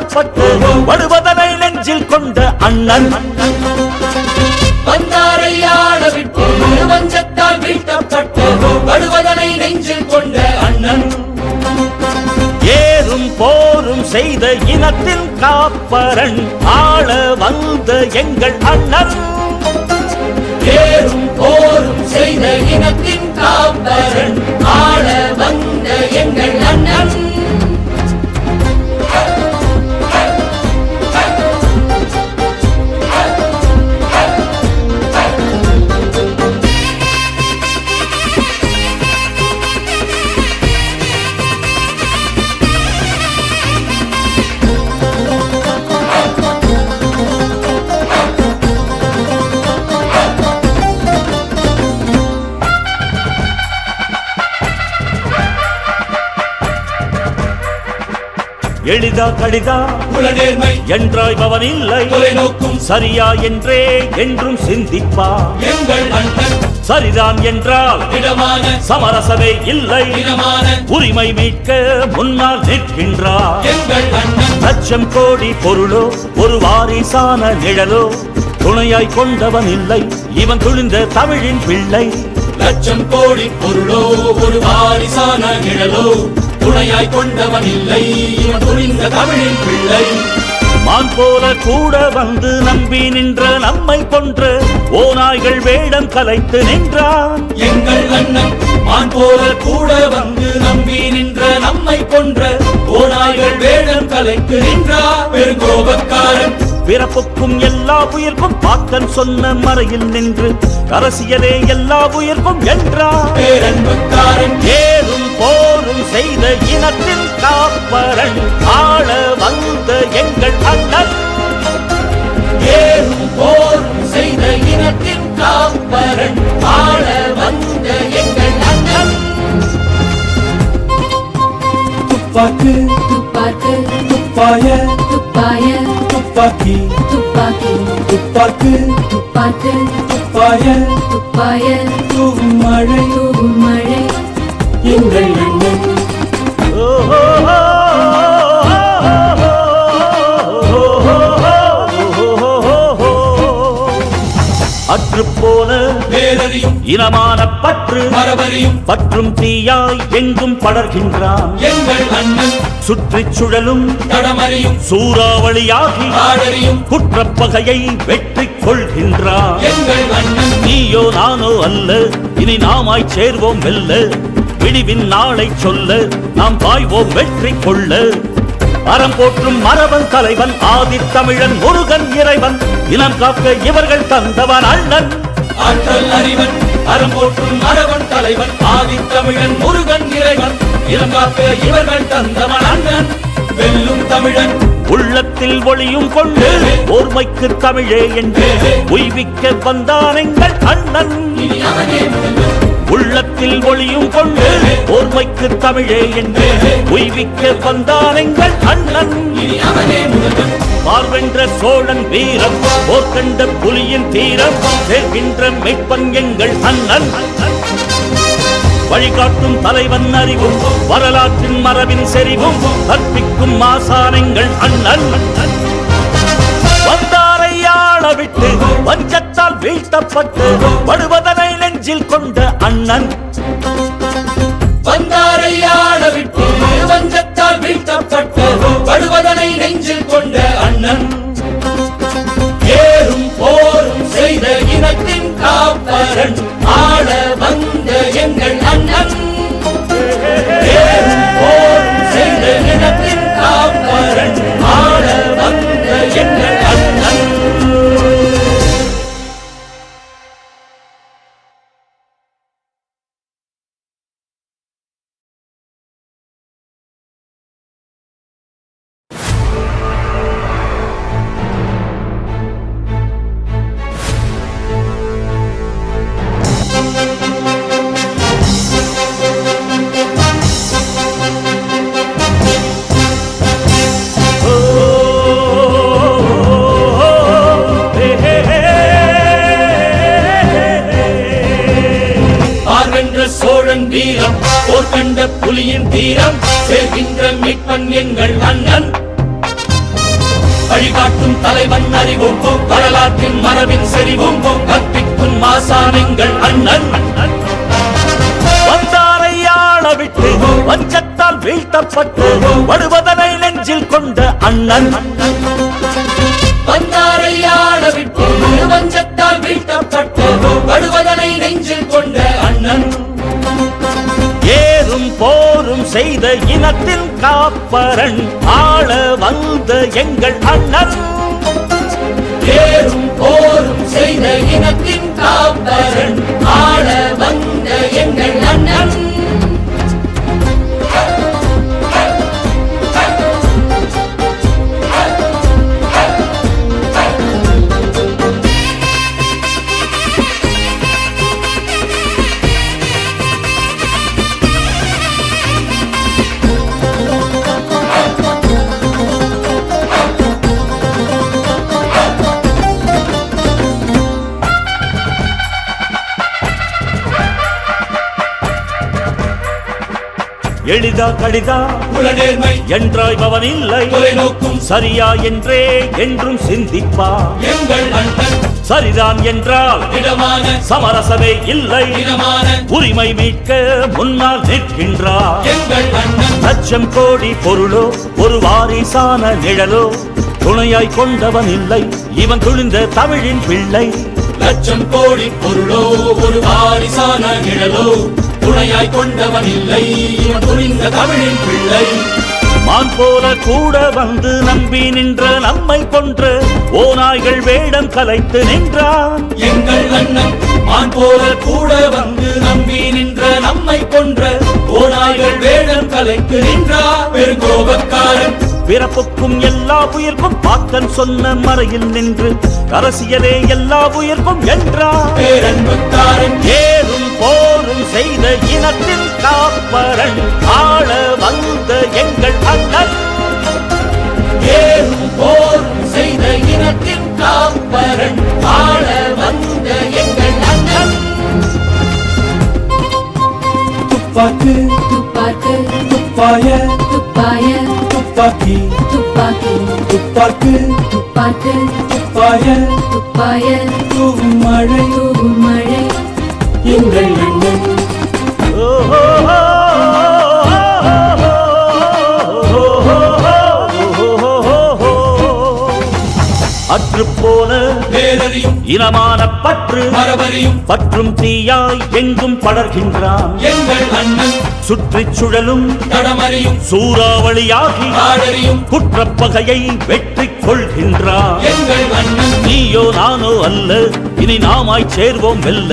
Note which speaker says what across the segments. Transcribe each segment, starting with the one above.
Speaker 1: வஞ்சத்தால் வருவதனை நெஞ்சில் கொண்ட அண்ணன்.
Speaker 2: வந்தாரை விட்டு வஞ்சத்தால் வீழ்த்தப்பட்டு நெஞ்சில் கொண்ட அண்ணன்.
Speaker 1: ஏறும் போரும் செய்த இனத்தின் காப்பரன் ஆள வந்த எங்கள் அண்ணன்.
Speaker 2: ஏறும் போரும் செய்த இனத்தின் காப்பரன் ஆள வந்த எங்கள்
Speaker 1: எளிதா கடிதா?
Speaker 2: குலநேர்மை
Speaker 1: என்றாய்பவன் இல்லை
Speaker 2: தொலைநோக்கும்.
Speaker 1: சரியா என்றே என்றும் சிந்திப்பா.
Speaker 2: எங்கள் அண்ணன்.
Speaker 1: சரிதான் என்றால்
Speaker 2: இடமான
Speaker 1: சமரசமே இல்லை. உரிமை மீட்க முன்னால் நிற்கின்றார் லட்சம் கோடி பொருளோ ஒரு வாரிசான நிழலோ துணையாய் கொண்டவன் இல்லை. இவன் துணிந்த தமிழின் பிள்ளை.
Speaker 2: லட்சம் கோடி பொருளோ ஒரு வாரிசான நிழலோ துணையாய் கொண்டவன் இல்லை. இவன் துணிந்த தமிழின் பிள்ளை.
Speaker 1: மான் போல கூட வந்து நம்பி நின்ற நம்மை கொன்ற ஓநாய்கள் வேடம் கலைத்து நின்றான்.
Speaker 2: எங்கள் அண்ணன் மான் போல கூட வந்து நம்பி நின்ற நம்மை கொன்ற ஓநாய்கள் வேடம் கலைத்து நின்றார். பெருங்கோபக்காரன்.
Speaker 1: பிறப்புக்கும் எல்லா உயிர்க்கும் பாக்கன் சொன்ன மறையில் நின்று அரசியலே எல்லா உயிர்க்கும் என்றான்.
Speaker 2: பேரன்புக்காரன்.
Speaker 1: ஏறும் போரும் செய்த இனத்தின் காப்பரன் ஆள வந்த எங்கள் அண்ணன்.
Speaker 2: ஏறும் போரும் செய்த இனத்தின் காப்பரன் ஆள வந்த எங்கள் அண்ணன்.
Speaker 3: துப்பாக்கு
Speaker 4: துப்பாக்கு
Speaker 3: துப்பாய
Speaker 4: துப்பாய
Speaker 3: துப்பாக்கி
Speaker 4: துப்பாக்கி
Speaker 3: துப்பாக்கு
Speaker 4: துப்பாக்கு
Speaker 3: துப்பாய
Speaker 4: துப்பாய
Speaker 3: தூவும் மழை
Speaker 4: தூவும் மழை.
Speaker 3: எங்கள் அண்ணன்.
Speaker 2: பேரறியும்
Speaker 1: இனமான பற்று
Speaker 2: மரபறியும்.
Speaker 1: பற்றும் தீயாய் எங்கும் படர்கின்றான்.
Speaker 2: எங்கள் அண்ணன்
Speaker 1: சுற்றிச் சுழலும்
Speaker 2: தடமறியும்.
Speaker 1: சூறாவளியாகி
Speaker 2: ஆடறியும்.
Speaker 1: குற்றப்பகையை வெற்றி கொள்கின்றான்.
Speaker 2: எங்கள் அண்ணன்.
Speaker 1: நீயோ நானோ அல்ல இனி நாமாய் சேர்வோம் வெல்ல விடிவின் நாளை சொல்ல நாம் பாய்வோம் வெற்றி கொள்ள. அறம் போற்றும் மரபன் தலைவன் ஆதித்தமிழன் முருகன் இறைவன். இனம் காக்க இவர்கள் தந்தவன் அண்ணன்.
Speaker 2: ஆற்றல் அறிவன் அறம் போற்றும் மரவன் தலைவன் ஆதித்தமிழன் முருகன் இறைவன். இளங்காக்க இவர்கள் தந்தவன் அண்ணன் வெல்லும் தமிழன்.
Speaker 1: உள்ளத்தில் ஒளியும் கொண்டு ஓர்மைக்கு தமிழே என்று உய்விக்க வந்தான் எங்கள் அண்ணன். உள்ளத்தில் ஒளியும் கொண்டு ஓர்மைக்கு தமிழே என்று உய்விக்க வந்தான் எங்கள் அண்ணன். பார்வென்ற சோழன் வீரம் போர்க்கண்ட புலியின் தீரம் சேர்கின்ற மெய்ப்பன் எங்கள் அண்ணன். வழிகாட்டும் தலைவன் அறிவும் வரலாற்றின் மரபின் செறிவும் கற்பிக்கும் மாசானங்கள் அண்ணன். வந்தாரை ஆள விட்டு வஞ்சத்தால் வீழ்த்தப்பட்டு படுவதனை நெஞ்சில் கொண்ட அண்ணன்.
Speaker 2: வந்தாரை விட்டு வஞ்சத்தால் வீழ்த்தப்பட்டு படுவதனை நெஞ்சில் கொண்ட அண்ணன். ஏறும் போரும் செய்த இனத்தின் காப்பரன். தீரம் சேர்கின்ற மீட்பன் எங்கள் அண்ணன் வழிகாட்டும் தலைவன் அறிவும் வரலாற்றின் மரபின் செறிவும் கற்பிக்கும் மாசான் எங்கள் அண்ணன்.
Speaker 1: வந்தாரை விட்டு வஞ்சத்தால் வீழ்த்தப்பட்டு வருவதனை நெஞ்சில் கொண்ட அண்ணன்.
Speaker 2: வந்தாரை விட்டு வஞ்சத்தால் வீழ்த்தப்பட்டு வருவதனை நெஞ்சில் கொண்ட அண்ணன்.
Speaker 1: போரும் செய்த இனத்தின் காப்பரன் ஆள வந்த எங்கள் அண்ணன்.
Speaker 2: ஏறும் போரும் செய்த இனத்தின் காப்பரன் ஆள வந்த எங்கள் அண்ணன்.
Speaker 1: எளிதா கடிதா
Speaker 2: குலநேர்மை
Speaker 1: என்றாய் பவன் இல்லை
Speaker 2: தொலைநோக்கும்.
Speaker 1: சரியா என்றே என்றும் சிந்திப்பா.
Speaker 2: எங்கள் அண்ணன்.
Speaker 1: சரிதான் என்றால்
Speaker 2: இடமான
Speaker 1: சமரசமே இல்லை. உரிமை மீட்க முன்னால் நிற்கின்றார் லட்சம் கோடி பொருளோ ஒரு வாரிசான நிழலோ துணையாய் கொண்டவன் இல்லை. இவன் துணிந்த தமிழின் பிள்ளை.
Speaker 2: லட்சம் கோடி பொருளோ ஒரு வாரிசான நிழலோ துணையாய் கொண்டவன் இல்லை இவன் துணிந்த தமிழின் பிள்ளை.
Speaker 1: மான் போல கூட வந்து நம்பி நின்ற நம்மை கொன்ற ஓநாய்கள் வேடம் கலைத்து நின்றான்.
Speaker 2: எங்கள் அண்ணன் மான் போல கூட வந்து நம்பி நின்ற நம்மை கொன்ற ஓநாய்கள் வேடம் கலைத்து நின்றார் பெருங்கோபக்காரன்.
Speaker 1: பிறப்புக்கும் எல்லா உயிர்க்கும் பாக்கன் சொன்ன மறையில் நின்று அரசியலே எல்லா உயிர்க்கும் என்றார்
Speaker 2: பேரன்புக்காரன்.
Speaker 1: ஏறும் போரும் செய்த இனத்தின் காப்பரன் ஆள வந்த எங்கள் அண்ணன்.
Speaker 2: ஏறும் போரும் செய்த இனத்தின் காப்பரன் ஆள வந்த எங்கள் அண்ணன்.
Speaker 3: துப்பாக்கு
Speaker 4: துப்பாக்கு
Speaker 3: துப்பாய
Speaker 4: துப்பாய
Speaker 3: துப்பாக்கி
Speaker 4: துப்பாக்கி
Speaker 3: துப்பாக்கு
Speaker 4: துப்பாக்கு
Speaker 3: துப்பாய
Speaker 4: துப்பாய
Speaker 3: தூவும் மழை
Speaker 4: தூவும் மழை
Speaker 3: எங்கள் அண்ணன்
Speaker 1: அற்று போன
Speaker 2: பேரறியும்
Speaker 1: இனமான பற்று
Speaker 2: மரபறியும்
Speaker 1: பற்றும் தீயாய் எங்கும் படர்கின்றான்.
Speaker 2: எங்கள் அண்ணன்
Speaker 1: சுற்றிச் சுழலும்
Speaker 2: தடமறியும்
Speaker 1: சூறாவளியாகி
Speaker 2: காடறியும்
Speaker 1: குற்றப்பகையை வெற்றி கொள்கின்றான்.
Speaker 2: எங்கள் அண்ணன்
Speaker 1: நீயோ நானோ அல்ல இனி நாமாய் சேர்வோம் வெல்ல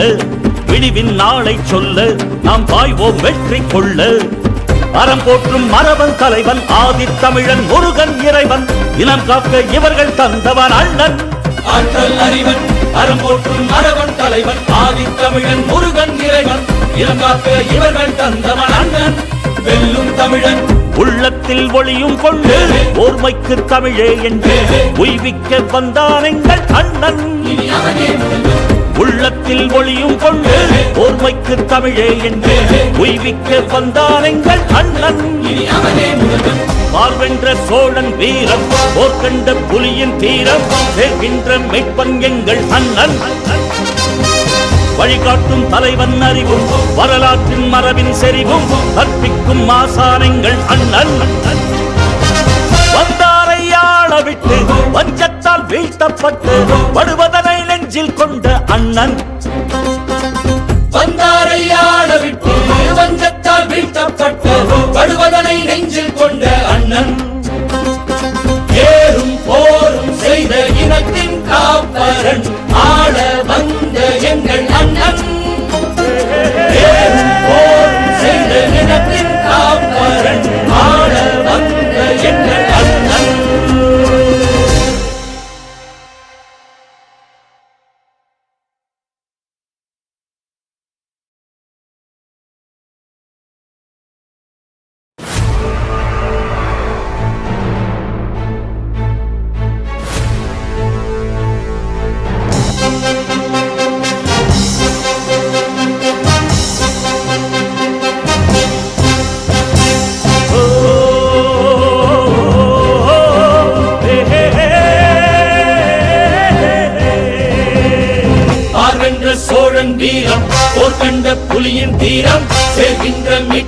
Speaker 1: விடிவின் நாளை சொல்ல நாம் பாய்வோம் வெற்றி கொள்ள. அறம் போற்றும் மரபன் தலைவன் ஆதித்தமிழன் முருகன் இறைவன். இனம் காக்க இவர்கள் தந்தவன் அண்ணன்
Speaker 2: ஆற்றல் அறிவன் அறம் போற்றும் மரவன் தலைவன் ஆதித்தமிழன் முருகன் இறைவன். இளங்காக்க இவர்கள் தந்தவன் அண்ணன் வெல்லும் தமிழன்.
Speaker 1: உள்ளத்தில் ஒளியும் கொண்டு ஓர்மைக்கு தமிழே என்று உய்விக்க வந்தான் எங்கள் அண்ணன். உள்ளத்தில் ஒளியும் கொண்டு ஓர்மைக்கு தமிழே என்று உய்விக்க வந்தான் எங்கள் அண்ணன். பார்வென்ற சோழன் வீரம் போர்க்கண்ட புலியின் தீரம் சேர்கின்ற மெய்ப்பன் எங்கள் அண்ணன். வழிகாட்டும் தலைவன் அறிவும் வரலாற்றின் மரபின் செறிவும் கற்பிக்கும் மாசானங்கள் அண்ணன். வந்தாரை ஆளவிட்டு வஞ்சத்தால் வீழ்த்தப்பட்டு படுவதனை நெஞ்சில் கொண்ட அண்ணன்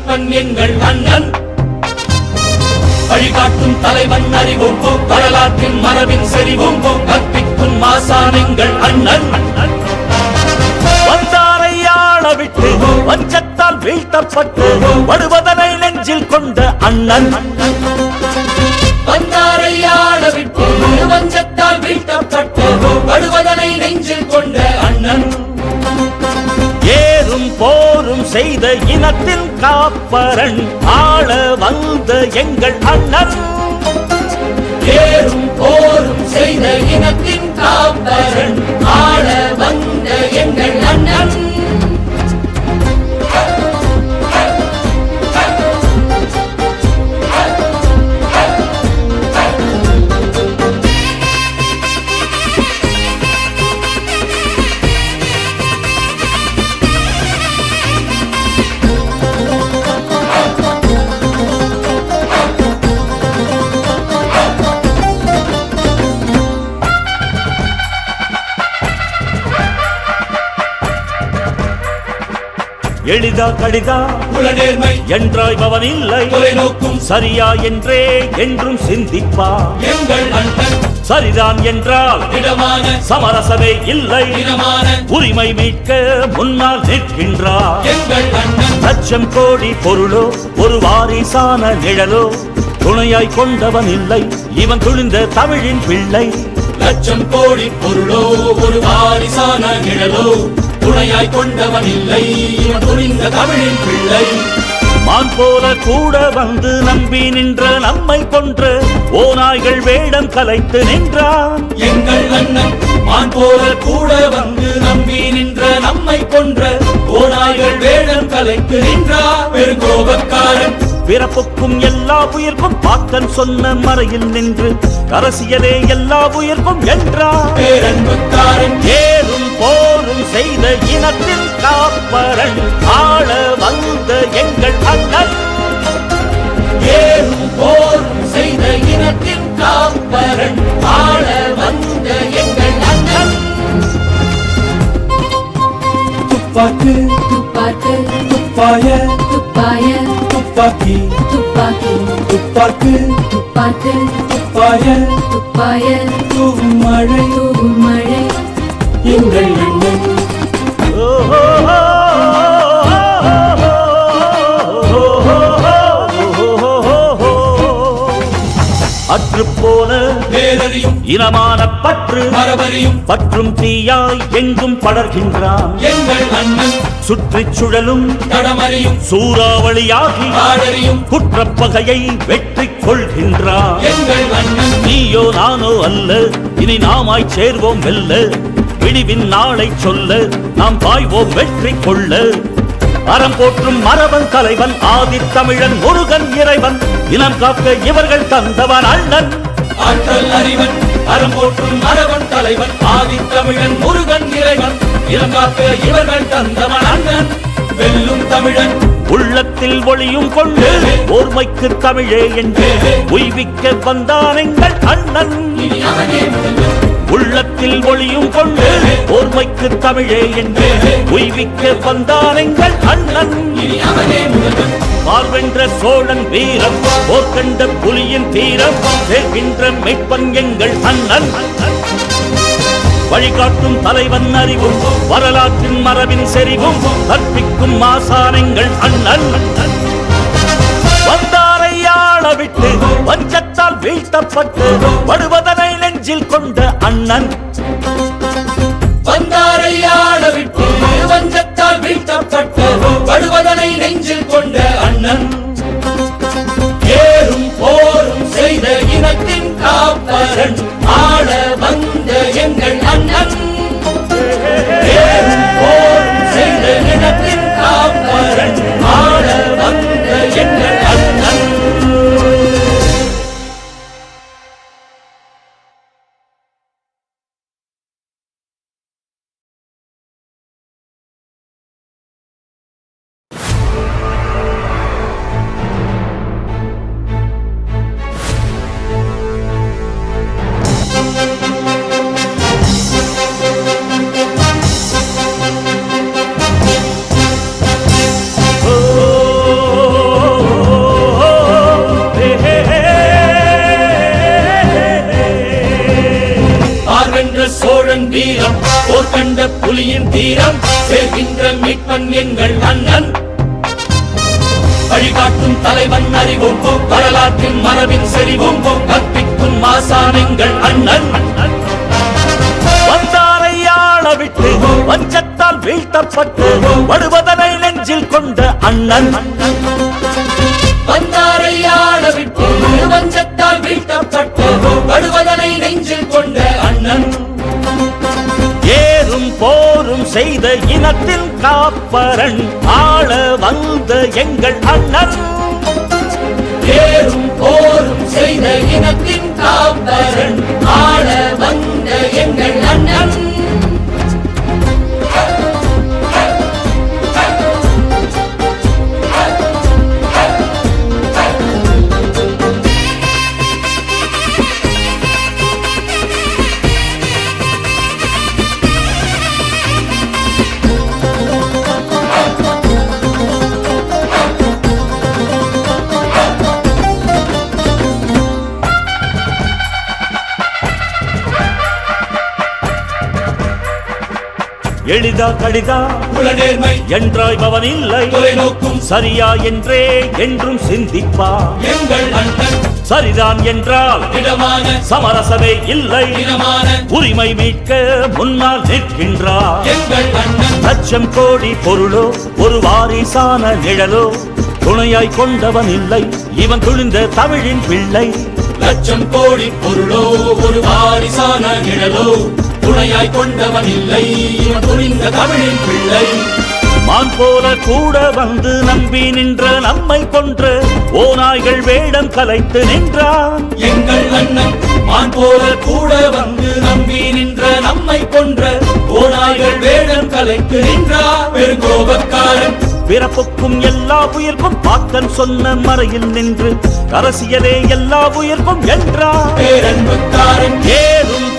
Speaker 2: சேர்கின்ற எங்கள் அண்ணன். வழிகாட்டும் தலைவன் அறிவோம் வரலாற்றின் மரபின் செறிவோம் கற்பிக்கும் மாசான் எங்கள் அண்ணன்.
Speaker 1: வந்தாரை விட்டு வஞ்சத்தால் வீழ்த்தப்பட்டு வருவதனை நெஞ்சில் கொண்ட அண்ணன்.
Speaker 2: வந்தாரை விட்டு வஞ்சத்தால் வீழ்த்தப்பட்டு வருவதனை நெஞ்சில் கொண்ட அண்ணன்.
Speaker 1: ஏறும் போ போரும் செய்த இனத்தின் காப்பரன் ஆள வந்த எங்கள் அண்ணன்.
Speaker 2: ஏறும் போரும் செய்த இனத்தின் காப்பரன் ஆள வந்த எங்கள் அண்ணன்.
Speaker 1: எளிதா கடிதா
Speaker 2: உளநேர்மை.
Speaker 1: என்றாய் பவன் இல்லை
Speaker 2: தொலைநோக்கும்.
Speaker 1: சரியா என்றே என்றும் சிந்திப்பா.
Speaker 2: எங்கள் அண்ணன்.
Speaker 1: சரிதான் என்றால்
Speaker 2: இடமான
Speaker 1: சமரசமே இல்லை. உரிமை மீட்க முன்னால் நிற்கின்றார்
Speaker 2: எங்கள் அண்ணன்.
Speaker 1: லட்சம் கோடி பொருளோ ஒரு வாரிசான நிழலோ துணையாய் கொண்டவன் இல்லை. இவன் துணிந்த தமிழின் பிள்ளை.
Speaker 2: லட்சம் கோடி பொருளோ ஒரு வாரிசான நிழலோ துணையாய் கொண்டவன் இல்லை இவன் துணிந்த தமிழின் பிள்ளை.
Speaker 1: மான் போல கூட வந்து நம்பி நின்ற நம்மை கொன்ற ஓநாய்கள் வேடம் கலைத்து நின்றான்.
Speaker 2: எங்கள் அண்ணன் மான் போல கூட வந்து நம்பி நின்ற நம்மை கொன்ற ஓநாய்கள் வேடம் கலைத்து நின்றார் பெருங்கோபக்காரன்.
Speaker 1: பிறப்புக்கும் எல்லா உயிர்க்கும் பாக்கன் சொன்ன மறையில் நின்று அரசியலே எல்லா உயிர்க்கும் என்றார்
Speaker 2: பேரன்புக்காரன்.
Speaker 1: ஏறும் போரும் செய்த இனத்தின் காப்பரன் ஆள வந்த எங்கள் அண்ணன்.
Speaker 2: ஏறும் போரும் செய்த இனத்தின் காப்பரன் ஆள வந்த எங்கள் அண்ணன்.
Speaker 3: துப்பாக்கு
Speaker 4: துப்பாக்கு
Speaker 3: துப்பாய
Speaker 4: துப்பாய
Speaker 3: துப்பாக்கி.
Speaker 4: துப்பாக்கி.
Speaker 3: துப்பாக்கு
Speaker 4: துப்பாக்கு
Speaker 3: துப்பாய.
Speaker 4: துப்பாய
Speaker 3: தூவும் மழை
Speaker 4: தூவும் மழை.
Speaker 3: எங்கள் அண்ணன்.
Speaker 1: அற்று போன
Speaker 2: பேரறியும்
Speaker 1: இனமான பற்று
Speaker 2: மரபறியும்
Speaker 1: பற்றும் தீயாய் எங்கும் படர்கின்றான்.
Speaker 2: எங்கள் அண்ணன்.
Speaker 1: சுற்றிச் சுழலும்
Speaker 2: தடமறியும்
Speaker 1: சூறாவளியாகி
Speaker 2: ஆடறியும்
Speaker 1: குற்றப்பகையை வெற்றி கொள்கின்றான்.
Speaker 2: எங்கள் அண்ணன்.
Speaker 1: நீயோ நானோ அல்ல. இனி நாமாய் சேர்வோம் வெல்ல விடிவின் நாளை சொல்ல நாம் பாய்வோம் வெற்றி கொள்ள. அறம் போற்றும் மரபன் தலைவன் ஆதித்தமிழன் முருகன் இறைவன். இனம் காக்க இவர்கள் தந்தவன் அண்ணன்
Speaker 2: ஆற்றல் அறிவன் அறம் போற்றும் மரபன் தலைவன் ஆதித்தமிழன் முருகன் இறைவன். இளங்காக்க இவர்கள் தந்தவன் அண்ணன் வெல்லும் தமிழன்.
Speaker 1: உள்ளத்தில் ஒளியும் கொண்டு ஓர்மைக்கு தமிழே என்று உய்விக்க வந்தான் எங்கள் அண்ணன். உள்ளத்தில் ஒளியும் கொண்டு ஓர்மைக்கு தமிழே என்று உய்விக்க வந்தான் எங்கள் அண்ணன். பார்வென்ற சோழன் வீரம் போர்க்கண்ட புலியின் தீரம் சேர்கின்ற மெய்ப்பன் எங்கள் அண்ணன். வழிகாட்டும் தலைவன் அறிவும் வரலாற்றின் மரபின் செறிவும் கற்பிக்கும் மாசானங்கள் அண்ணன். வந்தாரை ஆள விட்டு வஞ்சத்தால் வீழ்த்தப்பட்டு படுவதனை நெஞ்சில் கொண்ட அண்ணன்.
Speaker 2: வந்தாரை ஆள வஞ்சத்தால் வீழ்த்தப்பட்டு படுவதனை நெஞ்சில் கொண்ட அண்ணன். ஏறும் போரும் செய்த இனத்தின் காப்பரன் ஆள கற்பிக்கும் அண்ணன்.
Speaker 1: வந்தாரை ஆள விட்டு வஞ்சத்தால் வீழ்த்தப்பட்டு வருவதனை நெஞ்சில் கொண்ட அண்ணன்.
Speaker 2: வந்தாரை ஆள விட்டு வஞ்சத்தால் வீழ்த்தப்பட்டு படுவதனை நெஞ்சில் கொண்ட அண்ணன்.
Speaker 1: ஏறும் போரும் செய்த இனத்தின் காப்பரன் ஆள வந்த எங்கள் அண்ணன்.
Speaker 2: ஏறும் போரும் செய்த இனத்தின் காப்பரன் ஆள வந்த எங்கள்
Speaker 1: எளிதா கடிதா
Speaker 2: புலனேர்மை
Speaker 1: என்றாய் பவன் இல்லை
Speaker 2: தொலைநோக்கும்.
Speaker 1: சரியா என்றே என்றும் சிந்திப்பா.
Speaker 2: எங்கள் அண்ணன்.
Speaker 1: சரிதான் என்றால்
Speaker 2: இடமான
Speaker 1: சமரசமே இல்லை. உரிமை மீட்க முன்னால் நிற்கின்றார்
Speaker 2: எங்கள் அண்ணன்.
Speaker 1: லட்சம் கோடி பொருளோ ஒரு வாரிசான நிழலோ துணையாய் கொண்டவன் இல்லை. இவன் துணிந்த தமிழின் பிள்ளை.
Speaker 2: லட்சம் கோடி பொருளோ ஒரு வாரிசான நிழலோ துணையாய் கொண்டவன் இல்லை இவன் துணிந்த தமிழின் பிள்ளை.
Speaker 1: மான் போல கூட வந்து நம்பி நின்ற நம்மை கொன்ற ஓநாய்கள் வேடம் கலைத்து நின்றான்.
Speaker 2: எங்கள் அண்ணன் மான் போல கூட வந்து நம்பி நின்ற நம்மை கொன்ற ஓநாய்கள் வேடம் கலைத்து நின்றார் பெருங்கோபக்காரன்.
Speaker 1: பிறப்புக்கும் எல்லா உயிர்க்கும் பாத்தன் சொன்ன மறையில் நின்று அரசியலே எல்லா உயிர்க்கும் என்றார்
Speaker 2: பேரன்புக்காரன்.
Speaker 1: ஏறும்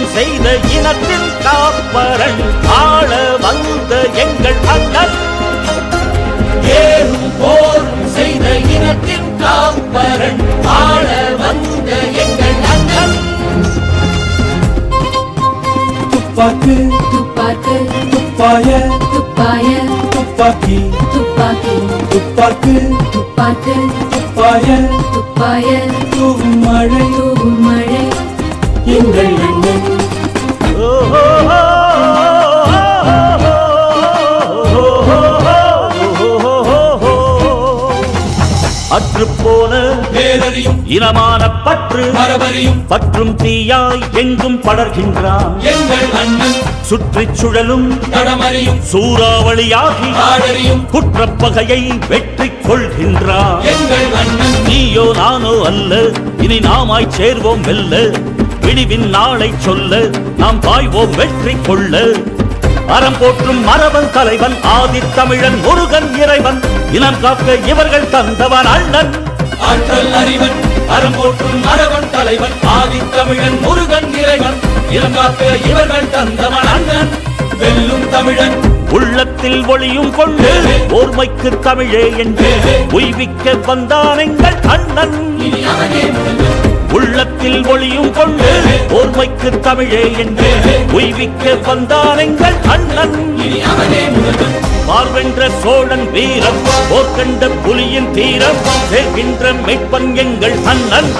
Speaker 1: போரும் செய்த இனத்தின் காப்பரன் ஆள வந்த எங்கள் அண்ணன்.
Speaker 2: ஏறும் போரும் செய்த இனத்தின் காப்பரன் ஆள வந்த எங்கள் அண்ணன்.
Speaker 3: துப்பாக்கு
Speaker 4: துப்பாக்கு
Speaker 3: துப்பாய
Speaker 4: துப்பாய
Speaker 3: துப்பாக்கி.
Speaker 4: துப்பாக்கி.
Speaker 3: துப்பாக்கு
Speaker 4: துப்பாக்கு
Speaker 3: துப்பாய.
Speaker 4: துப்பாய
Speaker 3: தூவும் மழை
Speaker 4: தூவும் மழை.
Speaker 3: எங்கள் அண்ணன்.
Speaker 1: அற்றுப்போன இனமான பற்று
Speaker 2: மரபறியும்
Speaker 1: பற்றும் தீயாய் எங்கும் படர்கின்றான்.
Speaker 2: எங்கள் அண்ணன்.
Speaker 1: சுற்றிச் சுழலும்
Speaker 2: தடமறியும்
Speaker 1: சூறாவளியாகி
Speaker 2: ஆடறியும்
Speaker 1: குற்றப்பகையை வெற்றி கொள்கின்றான்.
Speaker 2: எங்கள் அண்ணன்.
Speaker 1: நீயோ நானோ அல்ல இனி நாமாய் சேர்வோம் வெல்ல விடிவின் நாளை சொல்ல நாம் பாய்வோம் வெற்றி கொள்ள. அறம் போற்றும் மரபன் தலைவன் ஆதித்தமிழன் முருகன் இறைவன். இனம் காக்க இவர்கள் தந்தவன் அண்ணன்.
Speaker 2: ஆற்றல் அறிவன் அறம் போற்றும் மரபன் தலைவன் ஆதித்தமிழன் முருகன் இறைவன். இளங்காக்க இவர்கள் தந்தவன் அண்ணன். வெல்லும் தமிழன்
Speaker 1: உள்ளத்தில் ஒளியும் கொண்டு ஓர்மைக்கு தமிழே என்று உய்விக்க வந்தான் எங்கள் அண்ணன். உள்ளத்தில் ஒளியும் கொண்டு ஓர்மைக்கு தமிழே என்று உய்விக்க வந்தான் எங்கள் அண்ணன். பார்வென்ற சோழன் வீரம் போர்க்கண்ட புலியின் தீரம் சேர்கின்ற மெய்ப்பன் எங்கள் அண்ணன்.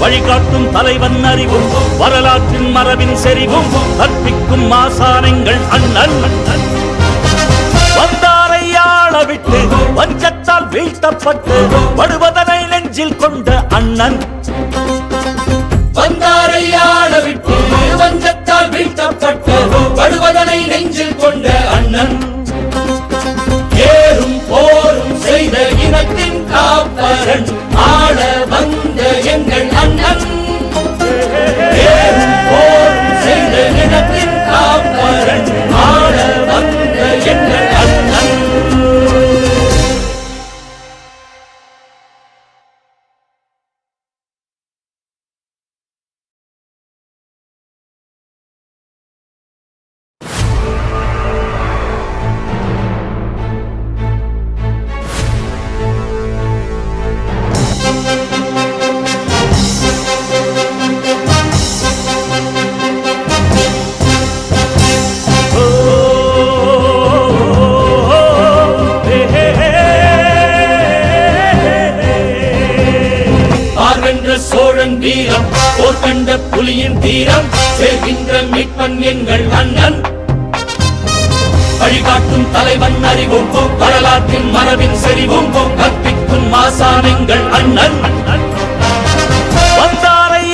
Speaker 1: வழிகாட்டும் தலைவன் அறிவும் வரலாற்றின் மரபின் செறிவும் கற்பிக்கும் மாசானங்கள் அண்ணன். வந்தாரை விட்டு வஞ்சத்தால் வீழ்த்தப்பட்டு படுவதனை நெஞ்சில் கொண்ட அண்ணன்.
Speaker 2: வந்தாரை விட்டு வீரம். போர் கண்ட புலியின் தீரம் சேர்கின்ற மீட்பன் எங்கள் அண்ணன். வழிகாட்டும் தலைவன் அறிவும் வரலாற்றின் மரபின் செறிவும் கற்பிக்கும் மாசான் எங்கள் அண்ணன்.
Speaker 1: வந்தாரை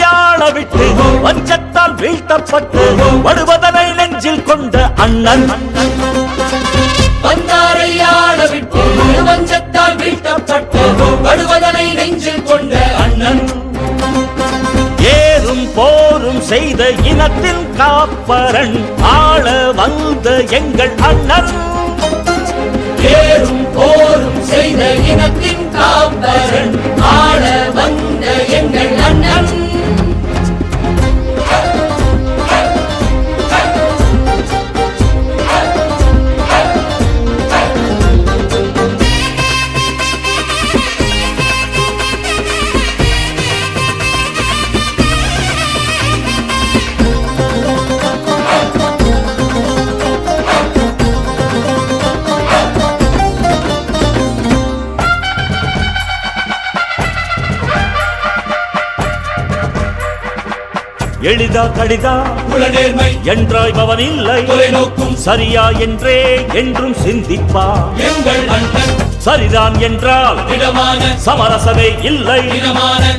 Speaker 1: விட்டு வஞ்சத்தால் வீழ்த்தப்பட்டு வருவதனை நெஞ்சில் கொண்ட அண்ணன்.
Speaker 2: வந்தாரை விட்டு வஞ்சத்தால் வீழ்த்தப்பட்டு படுவதனை நெஞ்சில் கொண்ட அண்ணன்.
Speaker 1: போரும் செய்த இனத்தின் காப்பரன் ஆள வந்த எங்கள் அண்ணன். எளிதா கடிதா என்றாய் பவன் இல்லை
Speaker 2: தொலைநோக்கும்.
Speaker 1: சரியா என்றே என்றும் சிந்திப்பா.
Speaker 2: எங்கள் அண்ணன்.
Speaker 1: சரிதான் என்றால்
Speaker 2: திடமான.
Speaker 1: சமரசமே இல்லை.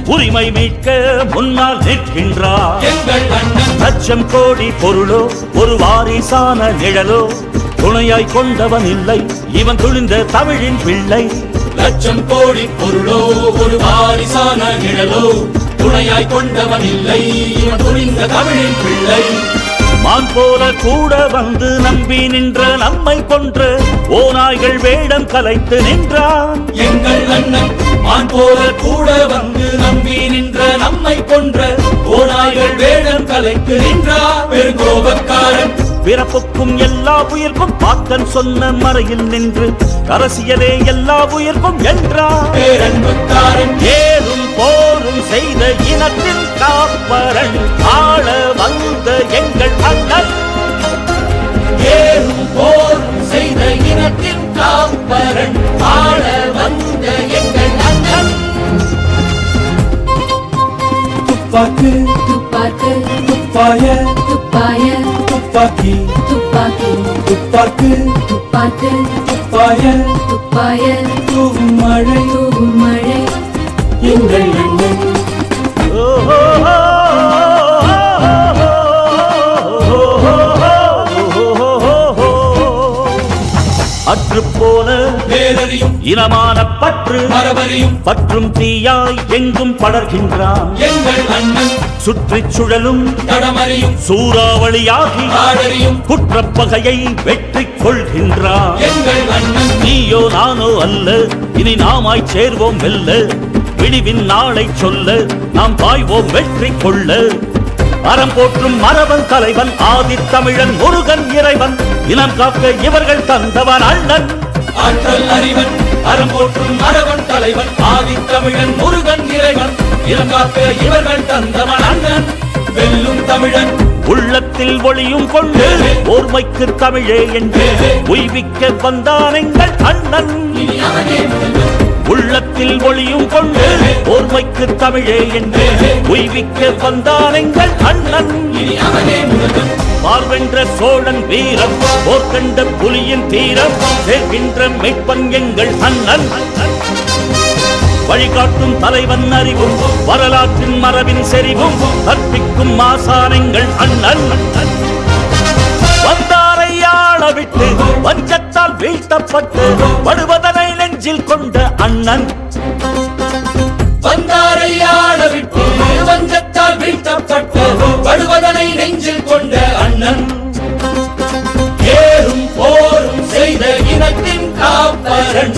Speaker 1: உரிமை மீட்க முன்னால் நிற்கின்றார் லட்சம் கோடி பொருளோ ஒரு வாரிசான நிழலோ துணையாய் கொண்டவன் இல்லை. இவன் துணிந்த தமிழின் பிள்ளை.
Speaker 2: லட்சம் கோடி பொருளோ ஒரு வாரிசான நிழலோ துணையாய் கொண்டவன் இல்லை இவன் துணிந்த தமிழின் பிள்ளை.
Speaker 1: மான் போல கூட வந்து நம்பி நின்ற நம்மை கொன்ற ஓநாய்கள் வேடம் கலைத்து நின்றான்.
Speaker 2: எங்கள் அண்ணன் மான் போல கூட வந்து நம்பி நின்ற நம்மை கொன்ற ஓநாய்கள் வேடம் கலைக்கு நின்றார் பெருங்கோபக்காரன்.
Speaker 1: பிறப்புக்கும் எல்லா உயிர்க்கும் பாக்கன் சொன்ன மறையில் நின்று அரசியலே எல்லா உயிர்க்கும் என்றார்
Speaker 2: பேரன்புக்காரன்.
Speaker 1: ஏறும் போரும் செய்த இனத்தின் காப்பரன் ஆள வந்த எங்கள் அண்ணன்.
Speaker 2: ஏறும் போரும் செய்த இனத்தின் காப்பரன் ஆள வந்த எங்கள் அண்ணன்.
Speaker 3: துப்பாக்கு
Speaker 4: துப்பாக்கு
Speaker 3: துப்பாய
Speaker 4: துப்பாய
Speaker 3: துப்பாக்கி
Speaker 4: துப்பாக்கி
Speaker 3: துப்பாக்கு
Speaker 4: துப்பாக்கு
Speaker 3: துப்பாய
Speaker 4: துப்பாய
Speaker 3: தூவும் மழை
Speaker 4: தூவும் மழை
Speaker 3: எங்கள் அண்ணன்.
Speaker 1: அற்று போன
Speaker 2: பேரறியும்
Speaker 1: இனமான பற்று
Speaker 2: மரபறியும்
Speaker 1: பற்றும் தீயாய் எங்கும் படர்கின்றான்.
Speaker 2: எங்கள் அண்ணன்.
Speaker 1: சுற்றிச் சுழலும்
Speaker 2: தடமறியும்
Speaker 1: சூறாவளியாகி
Speaker 2: காடறியும்
Speaker 1: குற்றப்பகையை வெற்றி கொள்கின்றான்.
Speaker 2: எங்கள் அண்ணன்.
Speaker 1: நீயோ நானோ அல்ல இனி நாமாய் சேர்வோம் வெல்ல விடிவின் நாளை சொல்ல நாம் பாய்வோம் வெற்றி கொள்ள. அறம் போற்றும் மரபன் தலைவன் ஆதித்தமிழன் முருகன் இறைவன். இனம் காக்க இவர்கள் தந்தவன் அண்ணன்.
Speaker 2: ஆற்றல் அறிவன் அறம் போற்றும் மரவன் தலைவன் ஆதித்தமிழன் முருகன் இறைவன். இளங்காக்க இவர்கள் தந்தவன் அண்ணன். வெல்லும் தமிழன்.
Speaker 1: உள்ளத்தில் ஒளியும் கொண்டு ஓர்மைக்கு தமிழே என்று உய்விக்க வந்தான் எங்கள் அண்ணன். உள்ளத்தில் ஒளியும் கொண்டு ஓர்மைக்கு தமிழே என்று உய்விக்க வந்தான் எங்கள் அண்ணன். பார்வென்ற சோழன் வீரம் போர்க்கண்ட புலியின் தீரம் சேர்கின்ற மெய்ப்பன் எங்கள் அண்ணன். வழிகாட்டும் தலைவன் அறிவும் வரலாற்றின் மரபின் செறிவும் கற்பிக்கும் மாசானங்கள் அண்ணன். வந்தாரையாள விட்டு வஞ்சத்தால் வீழ்த்தப்பட்டு படுவதனை நெஞ்சில் கொண்ட அண்ணன். வந்தாரையான விட்டு வஞ்சத்தால் வீழ்த்தப்பட்டு படுவதனை நெஞ்சில் கொண்ட அண்ணன்.
Speaker 2: ஏறும் போரும் செய்த இனத்தின் காப்பரன்.